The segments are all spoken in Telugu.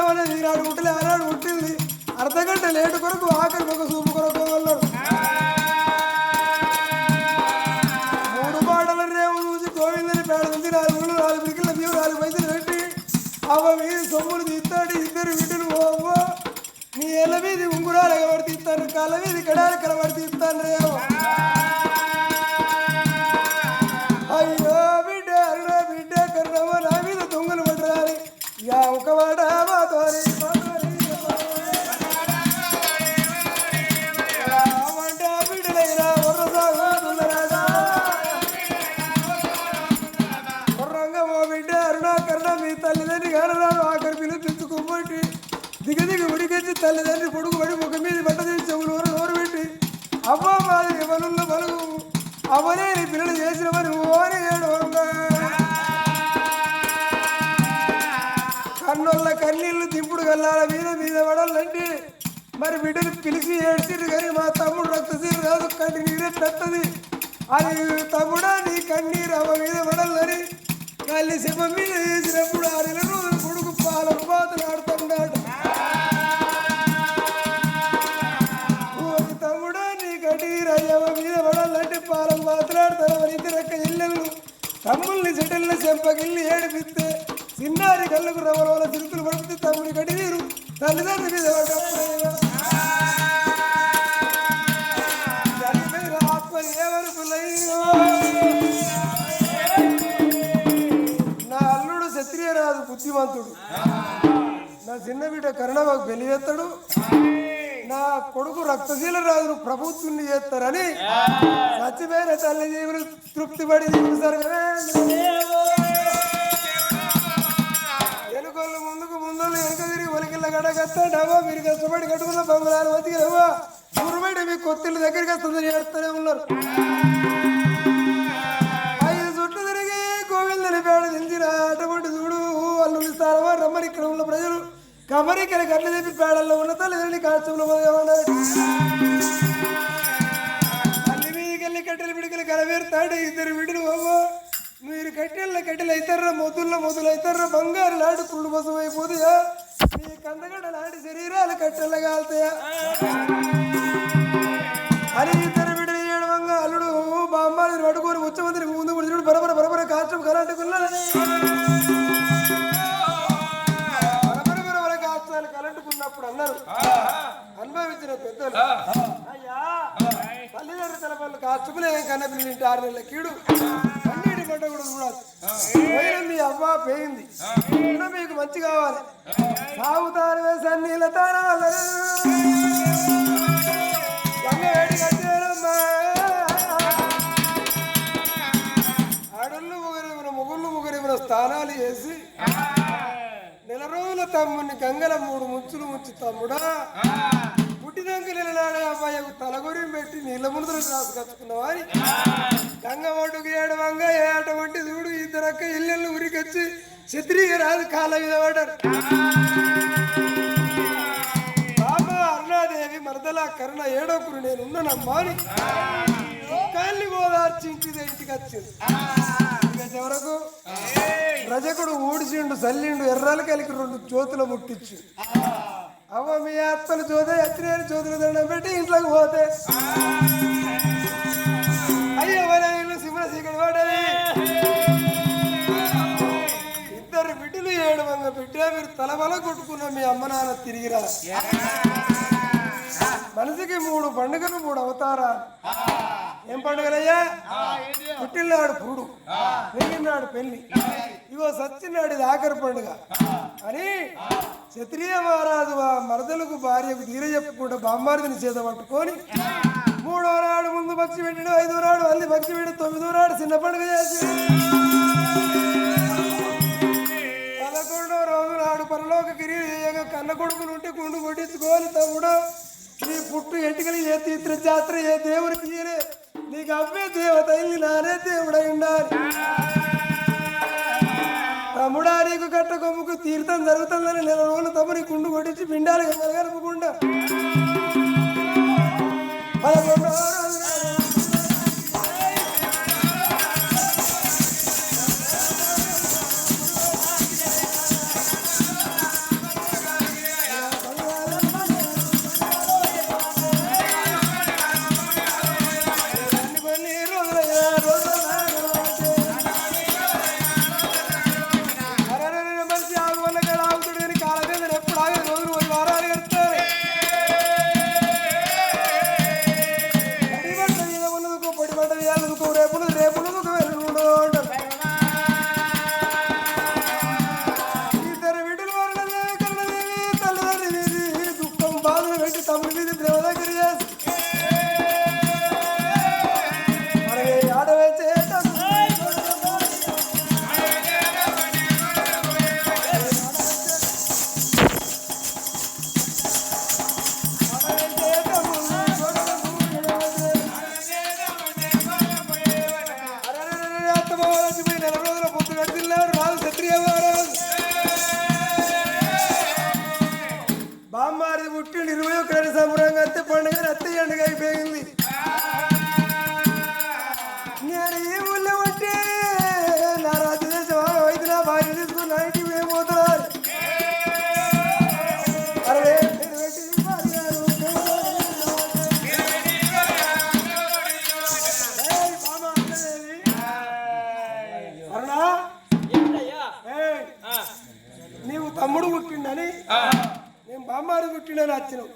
పిల్లం అనేది ఈనాడు పుట్టలే ఆనాడు పుట్టింది అర్ధగంట లేటు కొరకు ఆఖరి ఒక సూపు కొరకు అన్నాడు మూడు పాటల రేవు చూసి గోవిందని పేడ నుంచి నాలుగు ఊళ్ళు నాలుగు పిడికిల బియ్యం నాలుగు పైసలు పెట్టి అవ్వ మీద సొమ్ములు తీస్తాడు ఇద్దరు వీటిని ఓ నీ ఎల్ల మీది ఉంగురాలు ఎవరు తీస్తాను కళ్ళ మీది కడాలి కలబడి తీస్తాను రే దిగ దిగ తల్లిదండ్రి పొడుగు పడి ముఖ మీద బట్ట తీసి చెవులు ఊరు నోరు పెట్టి అవ్వ మాది ఎవరున్న బలుగు అవనే నీ పిల్లలు చేసినవని ఓని ఏడు కన్నోళ్ళ కన్నీళ్ళు దింపుడు కల్లాల మీద మీద పడాలంటే మరి బిడ్డలు పిలిచి ఏడ్చిరు కానీ మా తమ్ముడు రక్తశీలు కాదు కంటి నీరెట్లత్తది అది తమ్ముడా నీ కన్నీరు అవ్వ మీద పడాలని కళ్ళి శివం మీద వేసినప్పుడు ఆ నెల రోజులు కొడుకు పాల పాతలు ఆడుతుంటాడు కన్నీరు అయ్యమ్మ మీద పడాలంటే పాలకు మాట్లాడతారు. మరి ఇద్దరక్క ఇల్లెళ్ళు తమ్ముల్ని చెటెళ్ళ చెంపకిల్లి ఏడిపిస్తే చిన్నారి కళ్ళకు రవరవల చిరుకులు పడితే తమ్ముడి కడినీరు తల్లిదండ్రుల మీద పడ్డప్పుడయ్యా. చనిపోయిన నా అల్లుడు క్షత్రియరాజు బుద్ధిమంతుడు. నా చిన్న బిడ్డ కరుణ మాకు పెళ్ళి చేస్తాడు. నా కొడుకు రక్తశీల రాజును ప్రభుత్వుని చేస్తారని చచ్చిపోయిన తల్లి జీవులు తృప్తి పడి సరగవే వెనుకోళ్ళు ముందుకు ముందోళ్ళు వెనుక తిరిగి ఒలికిళ్ళ డబ్బా మీరు కష్టపడి కట్టుకున్న బంగారు వచ్చి రవ్వా ఊరుబయట మీ కొత్తిళ్ళ దగ్గరికి వస్తుందని ఏడుస్తూనే ఉన్నారు. ఐదు చుట్టూ తిరిగి గోవిందని పేడ దించిన అటువంటి చూడు వాళ్ళు రమ్మని ఇక్కడ ఉన్న ప్రజలు. కమరికల గట్ల చెప్పి పేడల్లో ఉన్న తల్లిదండ్రులు కాష్టంలో పోయేమన్నారు అల్లి మీకెళ్ళి కట్టెలు పిడికలు కలవేరుతాడు ఇద్దరు విడులు బాబు మీరు కట్టెళ్ళ కట్టెలు అవుతారా మొద్దుల్లో మొదలు అవుతారా బంగారు లాంటి కుళ్ళు బసం అయిపోతాయా మీ కందగడ్డ లాంటి శరీరాలు కట్టెళ్ళ కాలుతాయా అని ఇద్దరు విడులు ఏడవంగా అల్లుడు బామ్మాని పడుకొని ముచ్చమంత్రి ముందు కూడా బరబర బరబర కాష్టం కలంటుకున్నాడని అన్నారు అనుభవించిన పెద్దలు అయ్యా తల్లిదండ్రుల తలపల్లి కాచుకునే కన్న పిల్లింటి ఆరు నెలల కీడు అన్నిటి గడ్డ కూడా చూడాలి పోయిన మీ అవ్వ పోయింది మీకు మంచి కావాలి సాగుతారు వేసా నీళ్ళ తారాలు. ఆడళ్ళు ముగ్గురు ముగ్గురు స్థానాలు చేసి నెల రోజుల తమ్ముని గంగల మూడు ముంచులు ముంచు తమ్ముడా. పుట్టినాక నెలనాడే అబ్బాయి తలగొరి పెట్టి నీళ్ళ ముందు రాసు కచ్చుకున్నావా అని. గంగ ఒడ్డుకు ఏడు వంగ ఏట వంటి చూడు ఇద్దరక్క ఇల్లెళ్ళు ఉరికొచ్చి క్షత్రియ రాజు కాళ్ళ మీద పడ్డారు. బాబా అరుణాదేవి మరదల కరుణ ఏడోకురు నేను ఉన్నానమ్మా అని కాళ్ళి గోదార్చి ఇంటికి వచ్చింది. ఇక చివరకు రజకుడు ఊడిచిండు చల్లిండు ఎర్రలు కలికి రెండు జ్యోతులు ముట్టించు. అవ్వ మీ అత్తలు జ్యోతి ఎత్తినేని జ్యోతులు దండం పెట్టి ఇంట్లోకి పోతే. అయ్యో ఇల్లు సింహ ఇద్దరు బిడ్డలు ఏడు వంద బిడ్డ మీరు తలబల కొట్టుకున్న మీ అమ్మ నాన్న తిరిగిరా. మనిషికి మూడు పండుగలు మూడు అవతారా ఏం పండుగలయ్యా? పుట్టినాడు పురుడు పెళ్ళినాడు పెళ్ళి. ఇగో సచ్చినాడు ఇది ఆఖరి పండుగ. అని క్షత్రియ మహారాజు ఆ మరదలకు భార్యకు తీర చెప్పకుండా బామ్మారిని చేత పట్టుకొని మూడో నాడు ముందు పక్షి పెట్టాడు ఐదో నాడు మళ్ళీ పక్షి పెట్టి తొమ్మిదో నాడు చిన్న పండుగ చేసి. పదకొండో రోజు నాడు పరలోక కిరీగా కన్న కొడుకులు ఉంటే కుండు కొట్టించుకోవాలి తమ్ముడు నీ పుట్టు ఎంటికలు ఏ తీర్థ జాతర ఏ దేవుడికి తీరే? నీకు అవ్వే దేవత ఇల్లి నానే దేవుడై ఉండాలి. తమ్ముడా నీకు కట్ట కొమ్ముకు తీర్థం జరుగుతుందని నెల రోజులు తమ్ముని కుండు కొట్టించి పిండాలు గలగలుపుకుండా పదకొండో రోజు ఎలుగుతూ పుట్టిన ఇరవై ఒకటి సంబరంగా అత్తే పండుగ అత్తే ఎండుగ అయిపోయింది. నేను బామ్మారి పుట్టిండని వచ్చినావు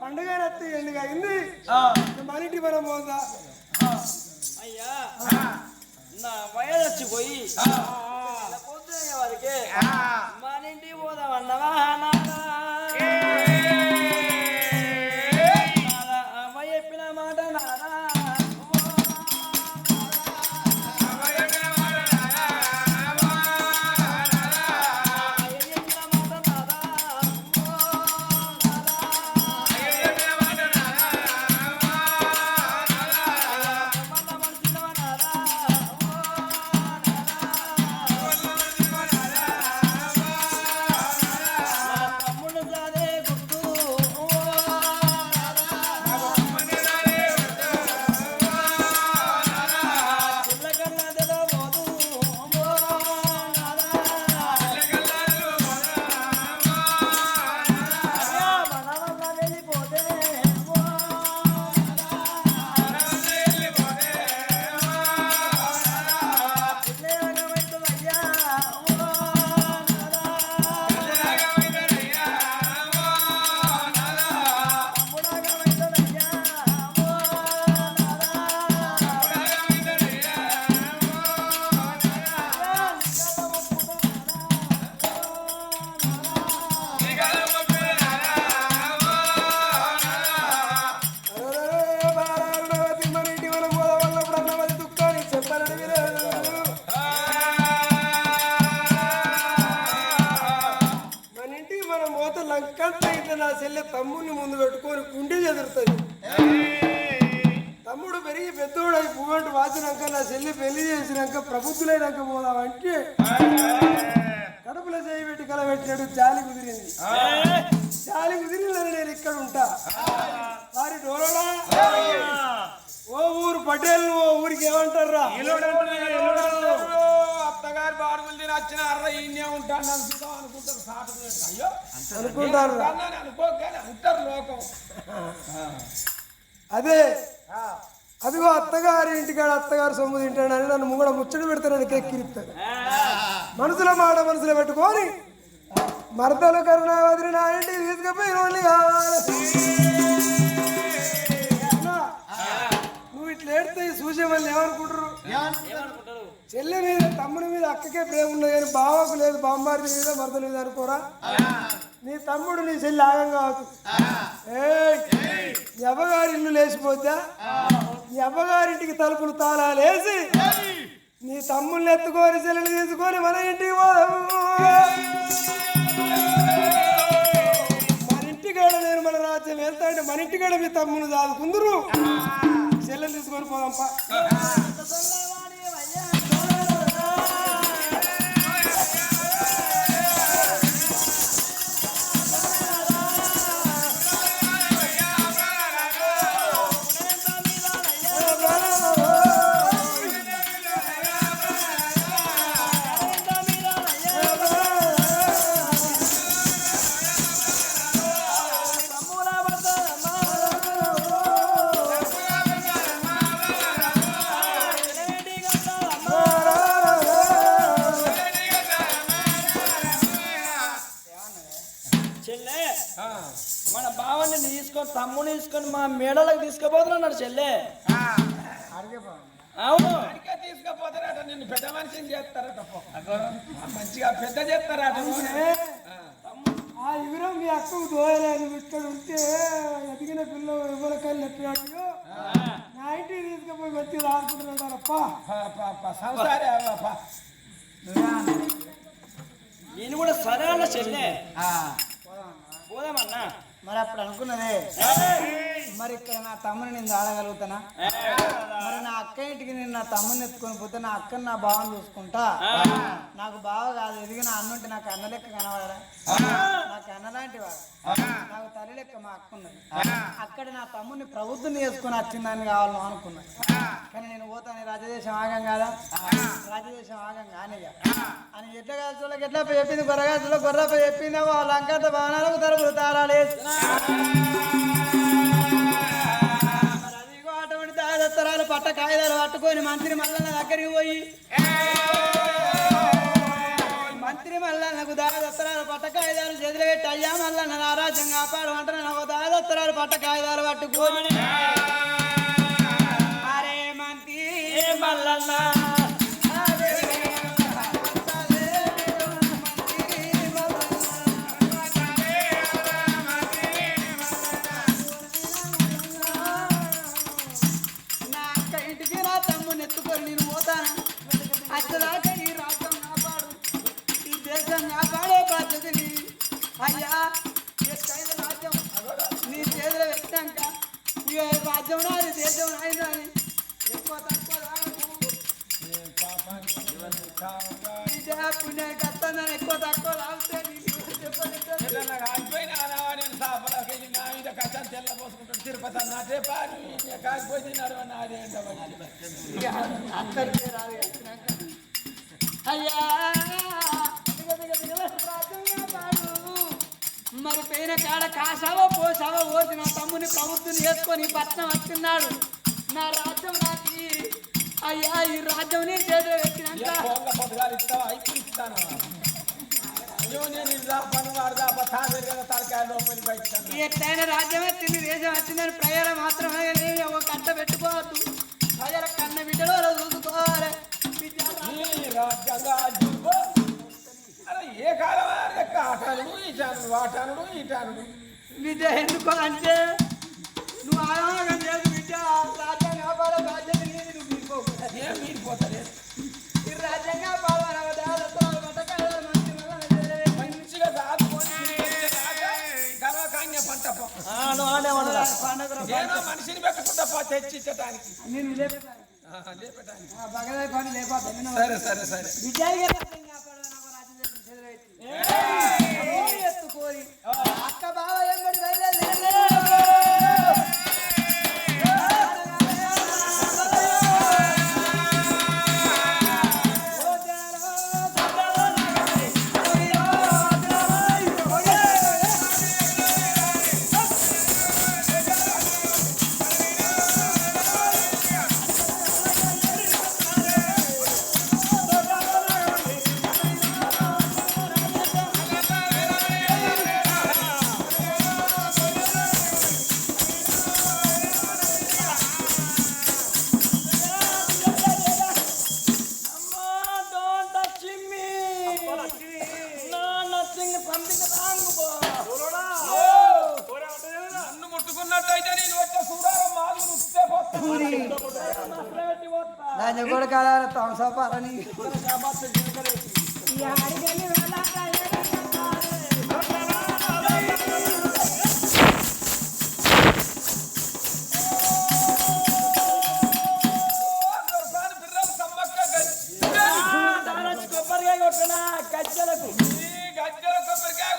పండుగ నత్తి ఎండుగ అయింది మన ఇంటి మనం పోదా అయ్యా నా వయసు వచ్చిపోయి పొద్దున వారికి తమ్ముడిని ముందు పెట్టుకొని కుండీ చెదురుతుంది తమ్ముడు పెరిగి పెద్దోడై పువ్వంటి వాచినాక నా చెల్లి పెళ్ళి చేసినాక ప్రభుత్వులైనాక పోదామంటే కడుపులో చేయి పెట్టి కలబెట్టినట్టు జాలి కుదిరింది. జాలి కుదిరిందని నేను ఇక్కడ ఉంటా. వారి డోలోడా ఓ ఊరు పటేల్ ఓ ఊరికి ఏమంటారా అత్తగారి బాడుగులు తిని వచ్చిన అర్ర ఈయనే ఉంటాను అనుకుంటాం అనుకుంటారు సాటం అయ్యో! అనుకుంటారు. అనుకోగానే అంటారు లోకం. అదే. అదిగో అత్తగారి ఇంటికాడ అత్తగారు సొమ్ము తింటాడని నన్ను ముంగడ ముచ్చట పెడతానని ఎక్కిరిస్తాడు మనసులో మాట మనసులో పెట్టుకొని మరదలు కరుణావతిని నా ఇంటికి తీసుకుపోయి రోజులు కావాలి. నువ్వు ఇట్లా ఏడితే చూసే వాళ్ళు ఏమనుకుంటారు? చెల్లె మీద తమ్ముని మీద అక్కకే ప్రేమ ఉండదు కానీ బావకు లేదు బామ్మారి మీద మరదల లేదు అనుకోరా? నీ తమ్ముడు నీ చెల్లి ఆగం కావచ్చు ఎవ్వగారి ఇల్లు లేచిపోద్దా? ఎవ్వగారింటికి అవ్వగారింటికి తలుపులు తాళాలు వేసి నీ తమ్ముల్ని ఎత్తుకొని చెల్లెని తీసుకొని మన ఇంటికి పోదాము. మన ఇంటికాడ నేను మన రాజ్యం వెళ్తా అంటే మన ఇంటికాడ మీ తమ్ముని దాదుకుందరు చెల్లెని తీసుకొని పోదాంపా తమ్ముని తీసుకొని మా మేడలకు తీసుకుపోతున్నాడు చెల్లె. అవును. అందుకే తీసుకుపోతారట నిన్ను పెద్ద మనిషిని చేస్తారట పో. మంచిగా పెద్ద చేస్తారట ఆ. వివరం మీ అక్కకు దోయలేదు ఇక్కడ ఉంటే ఎదిగిన పిల్ల ఎవరికల్లి ఎట్టినట్టు నా ఇంటికి తీసుకుపోయి మంచిగా ఆడుకుంటున్నారప్ప సంసారే. నేను కూడా సరే అన్న చెల్లె. పోదామన్నా? మరి అప్పుడు అనుకున్నదే. మరి ఇక్కడ నా తమ్ముని నేను ఆడగలుగుతానా మరి నా అక్క ఇంటికి నేను నా తమ్ముని ఎత్తుకొని పోతే నా అక్కని నా బావని చూసుకుంటా? నాకు బావ కాదు ఎదిగిన అన్నుంటే నాకు అన్న లెక్క కనబడరా? నాకు అన్న లాంటి వాడు. నాకు తల్లి లెక్క మా అక్క ఉన్నది. అక్కడ నా తమ్ముడిని ప్రభుత్వం చేసుకుని వచ్చిందని కావాలని అనుకున్నాను కానీ నేను పోతాను రాజదేశం ఆగం కాదా? రాజదేశం ఆగం కానియ్య అని ఎట్లా కాల్చోళ్ళకి ఎట్లా చెప్పింది గొర్రగాల్చులో గొర్రెపై చెప్పిందో వాళ్ళ అంకత భవనాలకు తరపులు తాళాలు అటువంటి పట్ట కాగితాలు పట్టుకొని మంత్రి మల్లన్న దగ్గరికి పోయి మంత్రి మల్లన్నకు దాదత్తరాలు పట్ట కాగితాలు చేతులు పెట్టి అయ్యా మల్లన్న నా రాజ్యం కాపాడు అంటే నాకు దాదత్తరాలు పట్ట కాగితాలు పట్టుకొని ఇక రాజ్యం నాది దేశం నాయన అని ఎక్కువ తక్కువ పుణ్యం కత్తానని ఎక్కువ తక్కువ తెల్లబోసుకుంటాడు తిరుపతి అన్నట్టే పాని ఇక అందరికీ రాదు. అయ్యా! మరి పైన కాడ కాసావో పోసావో ఓసి నా తమ్ముని ప్రభుత్వం చేసుకొని పట్నం వచ్చిన్నాడు నా రాజ్యం నాకు. అయ్యా ఈ రాజ్యం నీ చేతిలో పెట్టినాక నేను ఎట్లయినా రాజ్యం వచ్చింది దేశం వచ్చిందని ప్రజలు మాత్రమే ఒక కట్ట పెట్టుకోవద్దు. ప్రజల కన్న బిడ్డలో చూసుకోవాలి. ఏ కాలం ఆటానుడు ఈటానుడు వాటానుడు ఈటానుడు. బిడ్డ ఎందుకు అంటే నువ్వు ఆయాగం చేసి బిడ్డ రాజ్యం కాపాడే బాధ్యత నీది నువ్వు. ఏం మీరిపోతుంది ఈ రాజ్యం వదిలేయ్. మంచిగా దాచుకొని మనిషిని పెట్టుకుంటా పో తెచ్చిచ్చటానికి సరే సరే సరే. విజయ్ గారు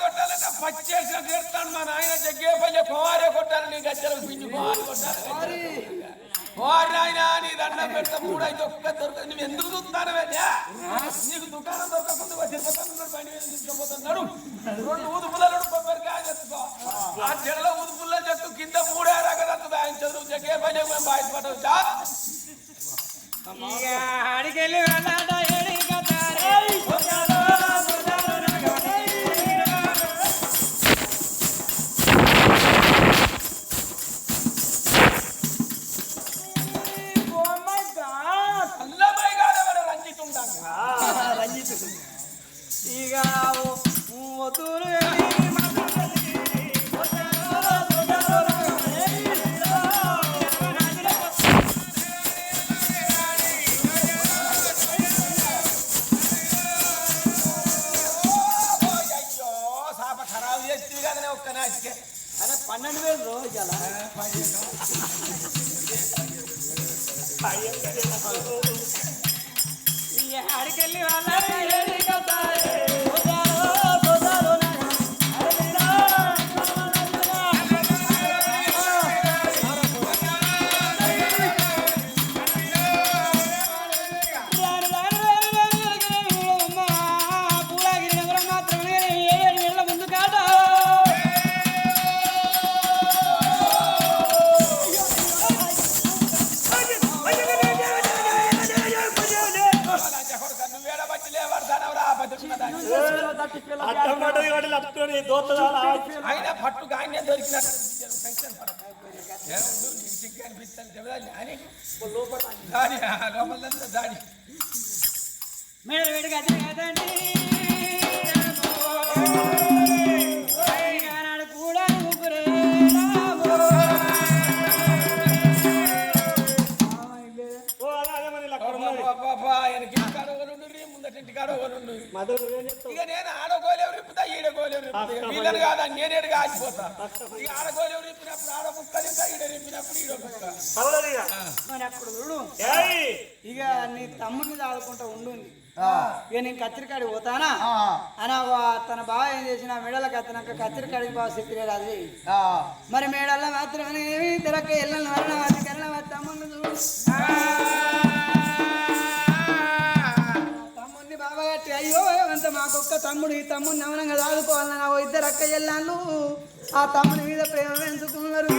కొట్టాలంటే పచ్చేసిన తీరుతాను మా నాయన జగ్గే పల్లె కొట్టాలి నీ గజ్జలకు పిండి కుమారు కొట్టాలి కుమారు నీ దండం పెడితే మూడైతే ఒక్క దొరకదు నువ్వు ఎందుకు చూస్తాను నీకు దుకాణం దొరకకుండా తిరుపతి బండి మీద తీసుకుపోతున్నాడు రెండు ఊదు పుల్లలు కొబ్బరికాయ చెట్టుకో ఆ చెడలో ఊదు పుల్ల చెట్టు కింద మూడేరా కదా చదువు జగ్గే పల్లె బాయపడవు చా. అడికెళ్ళి ఇక సిగ్గు అనిపిస్తుంది చెబుదాం అని దాడి ఆ లోపలంతా దాడి మేడ వేడిగా చెప్తావు? ఇక నేను ఆడగోలేవు వీళ్ళని కాదా నేనేడుగా ఆగిపోతా. ఇక ఆడగోలేవు రిప్పినప్పుడు ఆడ ముక్క రిప్పుతా ఈడ రిప్పినప్పుడు ఈడ ముక్క అవలదు ఇక. మరి అప్పుడు చూడు ఏయ్! ఇక నీ తమ్ముడిని దాదుకుంటా ఉండుంది. ఇక నేను కత్తిరికాడికి పోతానా? అని తన బావ ఏం చేసిన మెడల కత్తినాక కత్తిరికాడికి బాగా సిక్కిరాడు అది మరి మేడల్లో మాత్రం తిరక్క ఎల్లని వరణ తమ్ముడిని చూడు. తమ్ముడిని అయ్యో అంత మాకొక్క తమ్ముడు ఈ తమ్ముడిని నవనంగా దాడుకోవాలన్నా ఓ ఇద్దరు అక్క ఎల్లాళ్ళు ఆ తమ్ముడి మీద ప్రేమ పెంచుకున్నారు.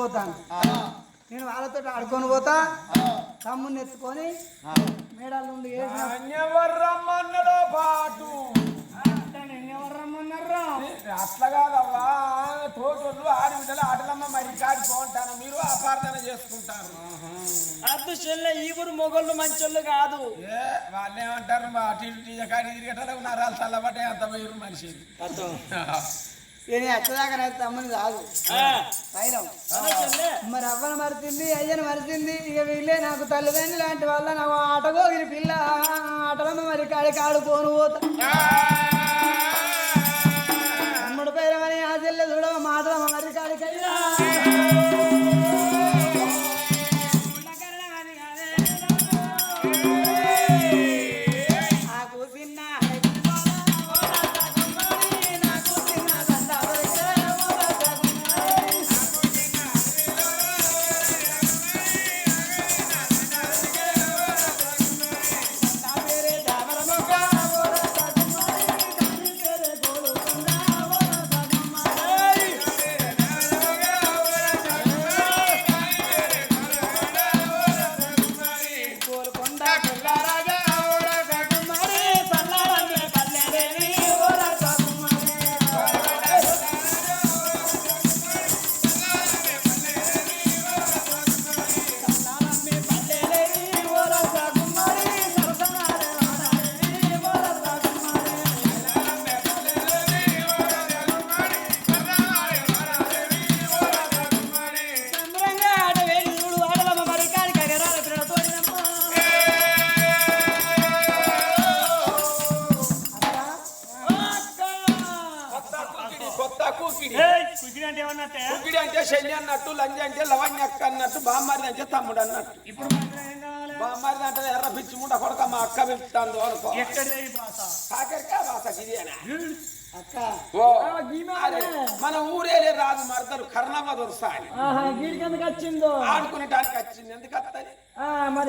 పోతాను నేను వాళ్ళతో ఆడుకొని పోతా తమ్ముని ఎత్తుకొని మేడాల నుండి ఏసిన ఎవరు రమ్మన్నాడో పాటు ఎవరు రమ్మన్నారా అట్లా కాదవ్వా తోటోళ్ళు ఆడి బిడ్డలు ఆటలమ్మ మరి కాడి పోంటాను మీరు అపార్థన చేసుకుంటారు అద్దు చెల్లె ఈ ఊరు మొగళ్ళు మంచోళ్ళు కాదు ఏ వాళ్ళు ఏమంటారు మా అటు ఇటు కాడి తిరిగేటలో నరాలు చల్లబట్టే అంత మీరు మనిషి నేను ఎచ్చదాకా తమ్ముని కాదు. పైరం. మరి అవ్వను మరిచింది అయ్యను మరిచింది ఇక వీళ్ళే నాకు తల్లిదండ్రులు లాంటి వాళ్ళ నాకు ఆటగోగిరి పిల్ల. ఆటలమ్మ మరి కాడికి ఆడుకోను పోతా. తమ్ముడు పేరమని ఆ చెల్లె చూడవ మాటలమ్మ అక్క పిలుస్తాను అనుకో ఎక్కడిది ఈ భాష? కాకరికా బాస ఇదేనా అక్క. ఓ. అదే మన ఊరేలే రాదు మరదలు కర్ణమ్మ వచ్చిందో ఆడుకునేటానికి వచ్చింది? ఎందుకు వస్తుంది మరి